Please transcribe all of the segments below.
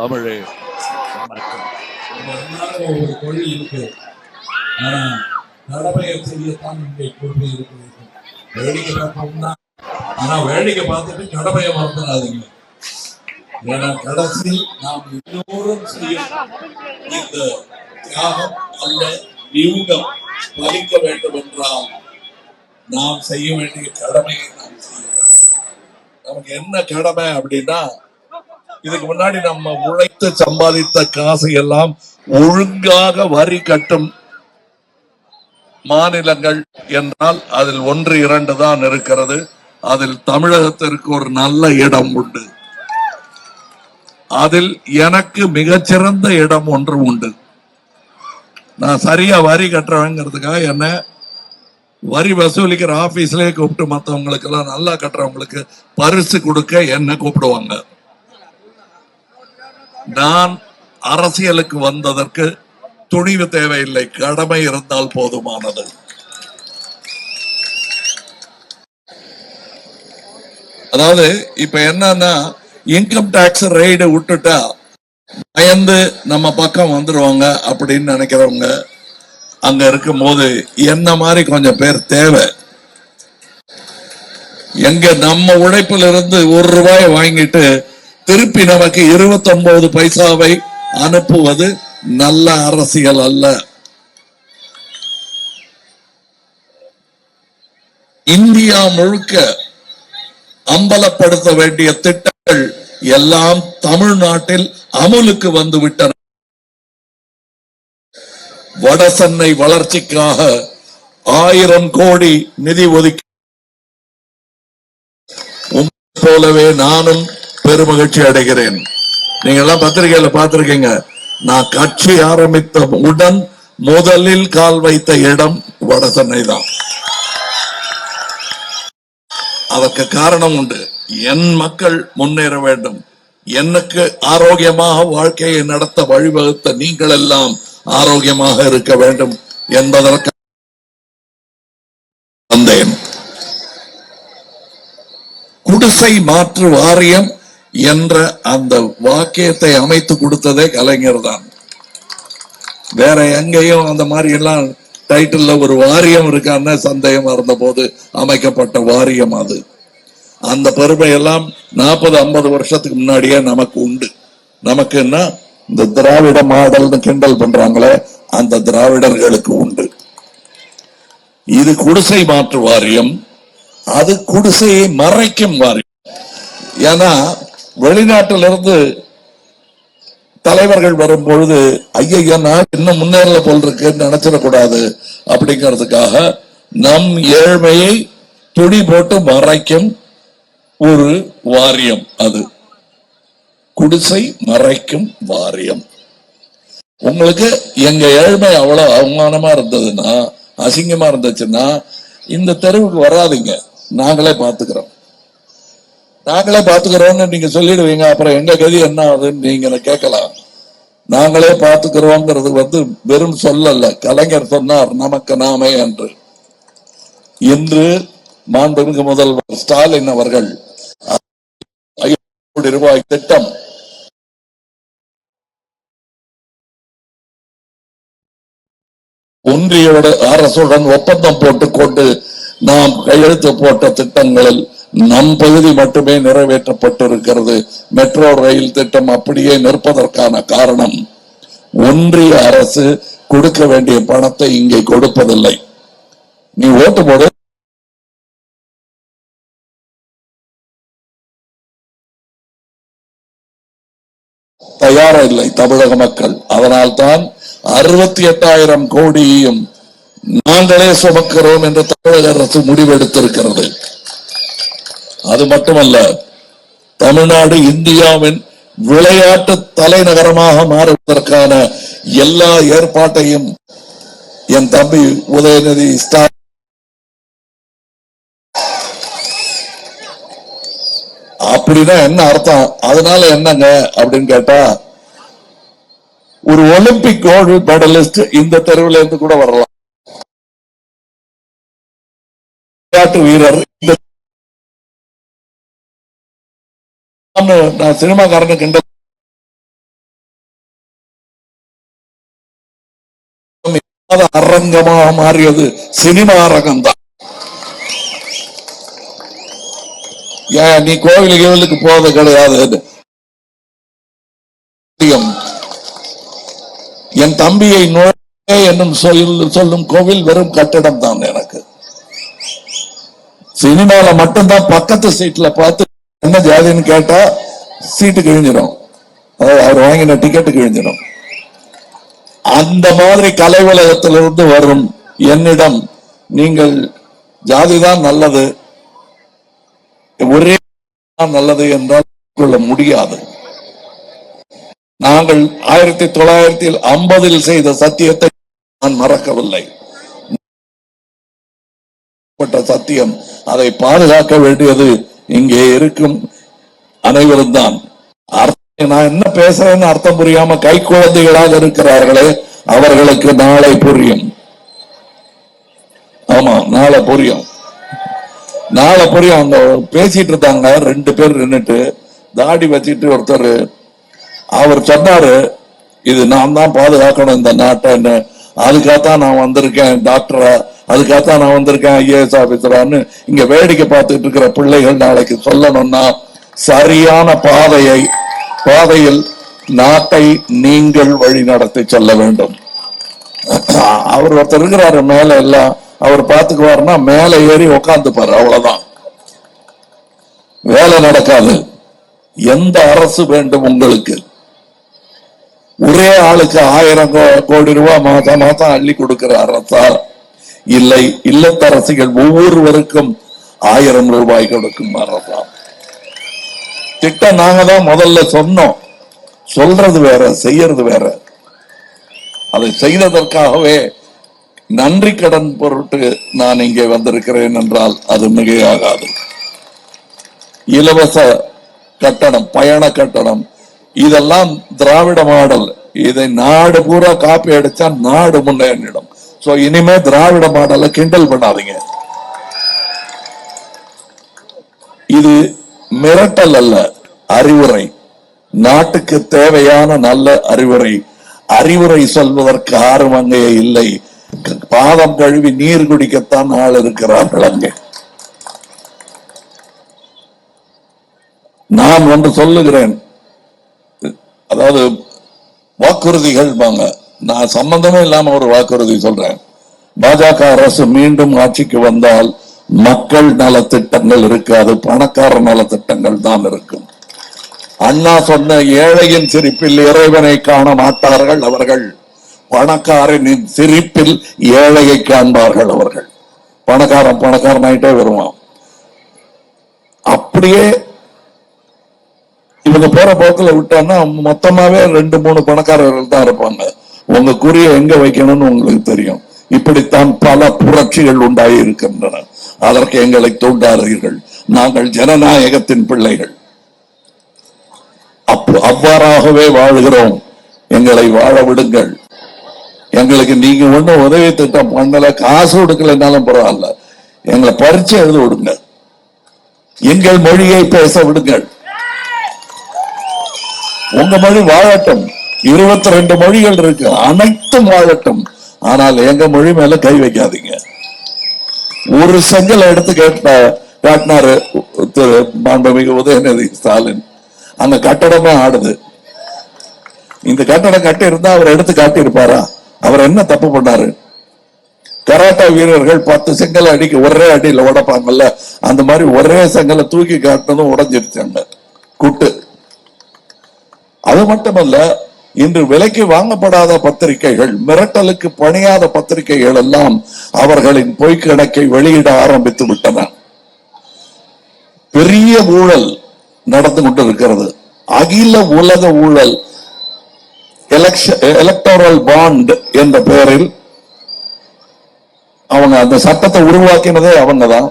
தமிழே. ஒரு தொழில் இருக்கு ஆனா கடமையை செய்யத்தான் இங்கே கொள்கை இருக்கிறது வேடிக்கை பார்ப்போம்னா ஆனா வேடிக்கை பார்த்துட்டு கடமையை மறந்துடாதீங்க ஏன்னா கடைசி நாம் எல்லோரும் செய்யும் இந்த தியாகம் அல்ல யூகம் பலிக்க வேண்டும் என்றால் நாம் செய்ய வேண்டிய கடமையை நாம் செய்ய நமக்கு என்ன கடமை அப்படின்னா இதுக்கு முன்னாடி நம்ம உழைத்து சம்பாதித்த காசு எல்லாம் ஒழுங்காக வரி கட்டும் மாநிலங்கள் என்றால் அதில் ஒன்று இரண்டு தான் இருக்கிறது. அதில் தமிழகத்திற்கு ஒரு நல்ல இடம் உண்டு. அதில் எனக்கு மிகச்சிறந்த இடம் ஒன்று உண்டு. நான் சரியா வரி கட்டுறேங்கிறதுக்காக என்ன வரி வசூலிக்கிற ஆபீஸ்லயே கூப்பிட்டு மற்றவங்களுக்கு எல்லாம் நல்லா கட்டுறவங்களுக்கு பரிசு கொடுக்க என்ன கூப்பிடுவாங்க? நான் அரசியலுக்கு வந்ததற்கு துணிவு தேவையில்லை. கடமை இருந்தால் போதுமானது. அதாவது இப்ப என்னன்னா இன்கம் டாக்ஸ் ரெய்டு விட்டுட்டா பயந்து நம்ம பக்கம் வந்துருவாங்க அப்படின்னு நினைக்கிறவங்க அங்க இருக்கும் போது என்ன மாதிரி கொஞ்சம் பேர் தேவை? எங்க நம்ம உழைப்பில் இருந்து ஒரு ரூபாய் வாங்கிட்டு திருப்பி நமக்கு 29 பைசாவை அனுப்புவது நல்ல அரசியல் அல்ல. இந்தியா முழுக்க அம்பலப்படுத்த வேண்டிய திட்டங்கள் எல்லாம் தமிழ்நாட்டில் அமுலுக்கு வந்து விட்டன வடசென்னை வளர்ச்சிக்காக ஆயிரம் கோடி நிதி ஒதுக்கி போலவே நானும் பெருமகிழ்ச்சி அடைகிறேன். நீங்க எல்லாம் பத்திரிகையில பார்த்திருக்கீங்க. நான் கட்சி ஆரம்பித்த உடன் முதலில் கால் வைத்த இடம் வடசென்னை தான். அதற்கு காரணம் உண்டு. என் மக்கள் முன்னேற வேண்டும். எனக்கு ஆரோக்கியமாக வாழ்க்கையை நடத்த வழிவகுத்த நீங்கள் எல்லாம் ஆரோக்கியமாக இருக்க வேண்டும் என்பதற்கு வந்தேன். குடிசை மாற்று வாரியம் என்ற அந்த வாக்கியத்தை அமைத்து கொடுத்ததே கலைஞர் தான் வேற எங்கேயும் அந்த மாதிரி எல்லாம் டைட்டில்ல ஒரு வாரியம் இருக்கான்னு சந்தேகமா இருந்த போது அமைக்கப்பட்ட வாரியம் அது. அந்த பெருமை எல்லாம் நாற்பது ஐம்பது வருஷத்துக்கு முன்னாடியே நமக்கு உண்டு. நமக்கு என்ன? இந்த திராவிட மாடல்னு கிண்டல் பண்றாங்களே அந்த திராவிடர்களுக்கு உண்டு. இது குடிசை மாற்று வாரியம் அது குடிசையை மறைக்கும் வாரியம். ஏன்னா வெளிநாட்டில இருந்து தலைவர்கள் வரும் பொழுது ஐயா நான் இன்னும் முன்னேறல போல் இருக்குன்னு நினைச்சிடக்கூடாது அப்படிங்கிறதுக்காக நம் ஏழ்மையை துணி போட்டு மறைக்கும் ஒரு வாரியம் அது. குடிசை மறைக்கும் வாரியம். உங்களுக்கு எங்க ஏழ்மை அவ்வளவு அவமானமா இருந்ததுன்னா அசிங்கமா இருந்துச்சுன்னா இந்த தெருவுக்கு வராதீங்க. நாங்களே பார்த்துக்கிறோம். நாங்களே பாத்துக்கிறோம்னு நீங்க சொல்லிடுவீங்க. அப்புறம் எங்க கதி என்ன ஆகுதுன்னு நீங்க கேட்கலாம். நாங்களே பார்த்துக்கிறோங்கிறது வந்து வெறும் சொல்லல்ல. கலைஞர் சொன்னார் நமக்கு நாமே என்று. இன்று மாண்புமிகு முதல்வர் ஸ்டாலின் அவர்கள் கோடி ரூபாய் திட்டம் ஒன்றியோட அரசுடன் ஒப்பந்தம் போட்டுக்கொண்டு நாம் கையெழுத்து போட்ட திட்டங்களில் நம் பகுதி மட்டுமே நிறைவேற்றப்பட்டிருக்கிறது. மெட்ரோ ரயில் திட்டம் அப்படியே நிற்பதற்கான காரணம் ஒன்றிய அரசு கொடுக்க வேண்டிய பணத்தை இங்கே கொடுப்பதில்லை. நீ ஓட்டு போடு. தயாரா இல்லை தமிழக மக்கள். அதனால்தான் அறுபத்தி எட்டாயிரம் கோடியையும் நாங்களே சுமக்கிறோம் என்று தமிழக அரசு முடிவெடுத்திருக்கிறது. அது மட்டுமல்ல தமிழ்நாடு இந்தியாவின் விளையாட்டு தலைநகரமாக மாறுவதற்கான எல்லா ஏற்பாட்டையும் என் தம்பி உதயநிதி ஸ்டாலின் அப்படின்னா என்ன அர்த்தம்? அதனால என்னங்க அப்படின்னு கேட்டா ஒரு ஒலிம்பிக் கோல்டு மெடலிஸ்ட் இந்த தெருவில் இருந்து கூட வரலாம். விளையாட்டு வீரர் இந்த நான் சினிமாக்காரனு கிண்டல் அரங்கமாக மாறியது. சினிமா அரங்கம் தான் நீ கோவில் கோவிலுக்கு போவது கிடையாது. என் தம்பியை நோயே என்னும் சொல்லும் கோவில் வெறும் கட்டிடம் தான் எனக்கு. சினிமால மட்டும்தான் பக்கத்து சீட்ல பார்த்து என்ன ஜாதின்னு கேட்டா சீட்டு கிழிஞ்சிடும் அதாவது அவர் வாங்கின டிக்கெட்டு கிழிஞ்சிடும் அந்த மாதிரி கலை உலகத்திலிருந்து வரும் என்னிடம் நீங்கள் ஜாதிதான் நல்லது ஒரே தான் நல்லது என்றால் கொள்ள முடியாது. நாங்கள் ஆயிரத்தி தொள்ளாயிரத்தி ஐம்பதில் செய்த சத்தியத்தை நான் மறக்கவில்லை. சத்தியம் அதை பாதுகாக்க வேண்டியது இங்கே இருக்கும் அனைவரும் தான். அர்த்தம் நான் என்ன பேசுறேன்னு அர்த்தம் புரியாம கை குழந்தைகளாக இருக்கிறார்களே அவர்களுக்கு நாளை புரியும். ஆமா நாளை புரியும். நாளை புரியும். அவங்க பேசிட்டு இருந்தாங்க ரெண்டு பேர் நின்னுட்டு தாடி வச்சிட்டு ஒருத்தர் அவர் சொன்னாரு இது நான் தான் பாதுகாக்கணும் இந்த நாட்டை அதுக்காகத்தான் நான் வந்திருக்கேன் டாக்டரா அதுக்காகத்தான் நான் வந்திருக்கேன் ஐஏஎஸ் ஆபீசரான்னு இங்க வேடிக்கை பார்த்துட்டு இருக்கிற பிள்ளைகள் நாளைக்கு சொல்லணும்னா சரியான பாதையை பாதையில் நாட்டை நீங்கள் வழி நடத்தி செல்ல வேண்டும். அவர் ஒருத்தர் இருக்கிறாரு மேல எல்லாம். அவர் பாத்துக்குவாருன்னா மேல ஏறி உக்காந்துப்பாரு அவ்வளவுதான். வேலை நடக்காது. எந்த அரசு வேண்டும் உங்களுக்கு? ஒரே ஆளுக்கு ஆயிரம் கோ- கோடி ரூபாய் மாதம் மாதம் அள்ளி கொடுக்கிற அரசா? இல்லை இல்லத்தரசிகள் ஒவ்வொருவருக்கும் ஆயிரம் ரூபாய் கொடுக்கும் அரசா திட்டம் நாங்க தான் முதல்ல சொன்னோம். சொல்றது வேற செய்யறது வேற. அதை செய்ததற்காகவே நன்றி கடன் பொருட்டு நான் இங்கே வந்திருக்கிறேன் என்றால் அது மிகையாகாது இலவச கட்டணம் பயண கட்டணம் இதெல்லாம் திராவிட மாடல். இதை நாடு பூரா காப்பி அடிச்சா நாடு முன்னேறிடும். சோ இனிமே திராவிட மாடலை கிண்டல் பண்ணாதீங்க. இது மிரட்டல் அல்ல அறிவுரை. நாட்டுக்கு தேவையான நல்ல அறிவுரை. அறிவுரை சொல்வதற்கு யாரும் அங்கே இல்லை. பாதம் கழுவி நீர் குடிக்கத்தான் ஆள் இருக்கிறார்கள் அங்கே. நான் ஒன்று சொல்லுகிறேன். அதாவது வாக்குறுதிகள் வாங்க. நான் சம்பந்தமே இல்லாம ஒரு வாக்குறுதி சொல்றேன். பாஜக அரசு மீண்டும் ஆட்சிக்கு வந்தால் மக்கள் நலத்திட்டங்கள் இருக்காது பணக்கார நலத்திட்டங்கள் தான் இருக்கும். அண்ணா சொன்ன ஏழையின் சிரிப்பில் இறைவனை காண மாட்டார்கள் அவர்கள். பணக்காரனின் சிரிப்பில் ஏழையை காண்பார்கள் அவர்கள். பணக்காரன் பணக்காரன் ஆயிட்டே வருவான். அப்படியே இவங்க போற போக்குல விட்டோம்னா மொத்தமாவே ரெண்டு மூணு பணக்காரர்கள் தான் இருப்பாங்க. உங்க குறிய எங்க வைக்கணும்னு உங்களுக்கு தெரியும். இப்படித்தான் பல புரட்சிகள் உண்டாகி இருக்கின்றன அதற்கு எங்களை தூண்டாதீர்கள் நாங்கள் ஜனநாயகத்தின் பிள்ளைகள். அப்போ அவ்வாறாகவே வாழுகிறோம். எங்களை வாழ விடுங்கள். எங்களுக்கு நீங்க ஒண்ணும் உதவி திட்டம் பண்ணல காசு கொடுக்கலனாலும் பரவாயில்ல. எங்களை பரிச்சு எழுத விடுங்க. எங்கள் மொழியை பேச விடுங்கள். உங்க மொழி வாழட்டும். இருபத்தி ரெண்டு மொழிகள் இருக்கு. அனைத்தும் வாழட்டும் ஆனால் எங்க மொழி மேல கை வைக்காதீங்க. ஒரு செங்கல் எடுத்து கேட்ட காட்டினாரு திரு மாண்புமிகு உதயநிதி ஸ்டாலின். அந்த கட்டடமே ஆடுது. இந்த கட்டடம் கட்டி இருந்தா அவர் எடுத்து காட்டி இருப்பாரா அவர் என்ன தப்பு பண்ணாரு? கராட்டா வீரர்கள் பத்து செங்கல் அடிக்க ஒரே அடியில உடைப்பாங்கல்ல அந்த மாதிரி ஒரே செங்கலை தூக்கி காட்டினதும் அந்த குட்டு. அது மட்டுமல்ல இன்று விலைக்கு வாங்கப்படாத பத்திரிகைகள் மிரட்டலுக்கு பணியாத பத்திரிகைகள் எல்லாம் அவர்களின் பொய்க்கணக்கை வெளியிட ஆரம்பித்து விட்டன. பெரிய ஊழல் நடந்து கொண்டிருக்கிறது. அகில உலக ஊழல் எலக்டோரல் பாண்ட் என்ற பெயரில் அவங்க அந்த சட்டத்தை உருவாக்கினதே அவங்க தான்.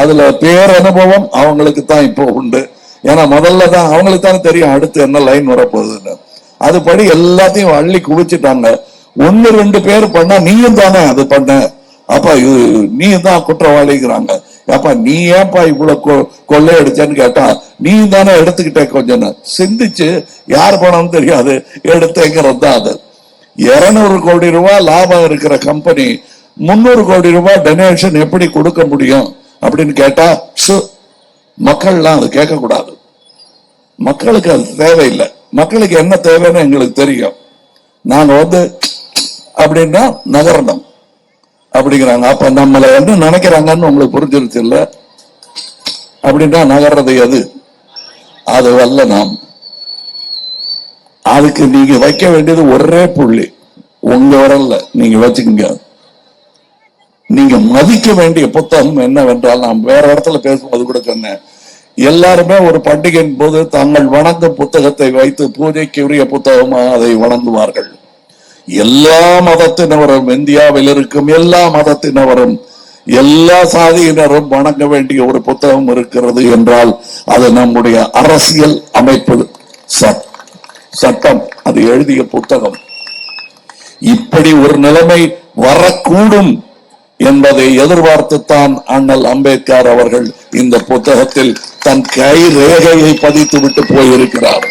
அதுல பேர் அனுபவம் அவங்களுக்கு தான் இப்போ உண்டு. ஏன்னா முதல்ல தான் அவங்களுக்கு தானே தெரியும் அடுத்து என்ன லைன் வரப்போகுதுன்னு. அதுபடி எல்லாத்தையும் அள்ளி குவிச்சிட்டாங்க. ஒன்னு ரெண்டு பேர் பண்ணா நீயும் தானே அது பண்ண? அப்பா நீ தான் குற்றவாளிங்கிறாங்க. அப்பா நீ ஏன்பா இவ்வளவு கொ- கொள்ளையடிச்சேன்னு கேட்டா நீ தானே எடுத்துக்கிட்ட கொஞ்சம் சிந்திச்சு யார் பணம் தெரியாது. எடுத்தேங்கிறது தான் அது. இருநூறு கோடி ரூபாய் லாபம் இருக்கிற கம்பெனி முன்னூறு கோடி ரூபாய் டொனேஷன் எப்படி கொடுக்க முடியும் அப்படின்னு கேட்டா மக்கள்லாம் அது கேட்கக்கூடாது. மக்களுக்கு அது தேவையில்லை. மக்களுக்கு என்ன தேவைன்னு எங்களுக்கு தெரியும். நாங்க வந்து அப்படின்னா நகரணும். அப்படிங்கிறாங்க. அப்ப நம்மளை என்ன நினைக்கிறாங்கன்னு உங்களுக்கு புரிஞ்சிருச்சு இல்ல? அப்படின்னா நகர்றது எது? அது வல்ல நாம். அதுக்கு நீங்க வைக்க வேண்டியது ஒரே புள்ளி. உங்க வரல நீங்க வச்சுக்கோங்க. நீங்க மதிக்க வேண்டிய புத்தகம் என்னவென்றால் நான் வேற இடத்துல பேசும்போது கூட சொன்னேன். எல்லாருமே ஒரு பண்டிகையின் போது தாங்கள் வணங்கும் புத்தகத்தை வைத்து பூஜைக்குரிய புத்தகமாக அதை வணங்குவார்கள். எல்லா மதத்தினரும் இந்தியாவில் இருக்கும் எல்லா மதத்தினரும் எல்லா சாதியினரும் வணங்க வேண்டிய ஒரு புத்தகம் இருக்கிறது என்றால் அது நம்முடைய அரசியல் அமைப்பு சட்- சட்டம். அது எழுதிய புத்தகம். இப்படி ஒரு நிலைமை வரக்கூடும் என்பதை எதிர்பார்த்துத்தான் அண்ணல் அம்பேத்கர் அவர்கள் இந்த புத்தகத்தில் தன் கை ரேகையை பதித்து விட்டு போயிருக்கிறார்.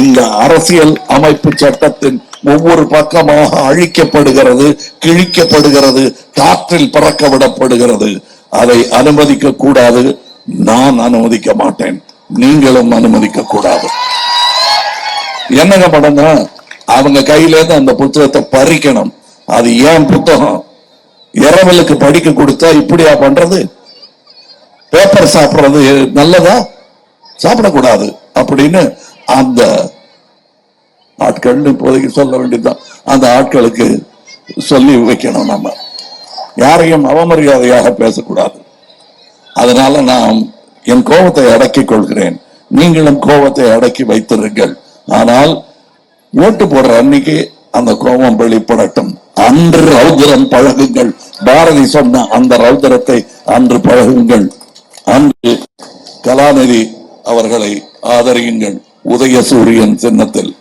இந்த அரசியல் அமைப்பு சட்டத்தின் ஒவ்வொரு பக்கமாக அழிக்கப்படுகிறது கிழிக்கப்படுகிறது காற்றில் பறக்க விடப்படுகிறது அதை அனுமதிக்க கூடாது. நான் அனுமதிக்க மாட்டேன். நீங்களும் அனுமதிக்க கூடாது. என்னங்க பண்ணுங்க அவங்க கையில இருந்து அந்த புத்தகத்தை பறிக்கணும். அது ஏன் புத்தகம்? இரவலுக்கு படிக்க கொடுத்தா இப்படியா பண்றது? பேப்பர் சாப்பிடுறது நல்லதா? சாப்பிடக்கூடாது. அப்படின்னு அந்த ஆட்கள் இப்போதைக்கு சொல்ல வேண்டியதுதான். அந்த ஆட்களுக்கு சொல்லி வைக்கணும் நம்ம. யாரையும் அவமரியாதையாக பேசக்கூடாது. அதனால நான் என் கோபத்தை அடக்கிக் கொள்கிறேன். நீங்களும் கோபத்தை அடக்கி வைத்திருங்கள். ஆனால் ஓட்டு போடுற அன்னைக்கு அந்த கோபம் வெளிப்படட்டும். அன்று ரௌத்ரம் பழகுங்கள். பாரதி சொன்ன அந்த ரௌத்ரத்தை அன்று பழகுங்கள். அன்று கலாநிதி அவர்களை ஆதரியுங்கள். உதயசூரியன் சின்னத்தில்.